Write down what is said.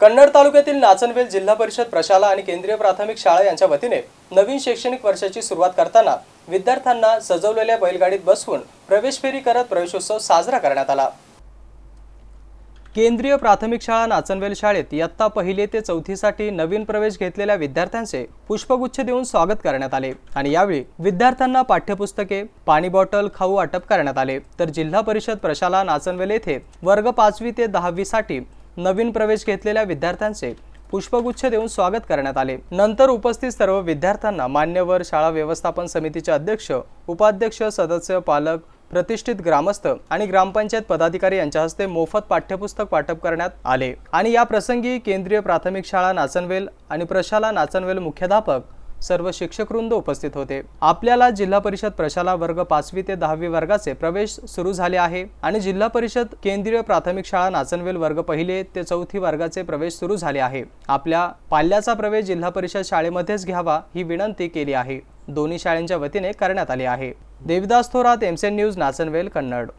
कन्नड तालुक्यातील नाचनवेल जिल्हा परिषद प्रशाला आणि केंद्रीय प्राथमिक शाळा यांच्या वतीने नवीन शैक्षणिक वर्षाची सुरुवात करताना विद्यार्थ्यांना सजवलेल्या बैलगाडीत बसवून प्रवेश फेरी करत प्रवेशोत्सव साजरा करण्यात आला. केंद्रीय प्राथमिक शाळा नाचनवेल शाळेत इयत्ता पहिले ते चौथीसाठी नवीन प्रवेश घेतलेल्या विद्यार्थ्यांचे पुष्पगुच्छ देऊन स्वागत करण्यात आले आणि यावेळी विद्यार्थ्यांना पाठ्यपुस्तके पाणी बॉटल खाऊ वाटप करण्यात आले. तर जिल्हा परिषद प्रशाला नाचनवेल येथे वर्ग पाचवी ते दहावीसाठी नवीन प्रवेश घेतलेल्या विद्यार्थ्यांचे पुष्पगुच्छ देऊन स्वागत करण्यात आले. नंतर उपस्थित सर्व विद्यार्थ्यांना मान्यवर शाळा व्यवस्थापन समितीचे अध्यक्ष उपाध्यक्ष सदस्य पालक प्रतिष्ठित ग्रामस्थ आणि ग्रामपंचायत पदाधिकारी यांच्या हस्ते मोफत पाठ्यपुस्तक वाटप करण्यात आले. आणि या प्रसंगी केंद्रीय प्राथमिक शाळा नाचनवेल आणि प्रशाला नाचनवेल मुख्याध्यापक सर्व शिक्षकवृंद उपस्थित होते. आपल्याला जिल्हा परिषद प्रशाला वर्ग पाचवी ते दहावी वर्गाचे प्रवेश सुरू झाले आहे आणि जिल्हा परिषद केंद्रीय प्राथमिक शाळा नाचनवेल वर्ग पहिले ते चौथी वर्गाचे प्रवेश सुरू झाले आहे. आपल्या पाल्याचा प्रवेश जिल्हा परिषद शाळेमध्येच घ्यावा ही विनंती केली आहे. दोन्ही शाळांच्या वतीने करण्यात आली आहे. Devidas Thorat MCN news Nachanvel Kannad.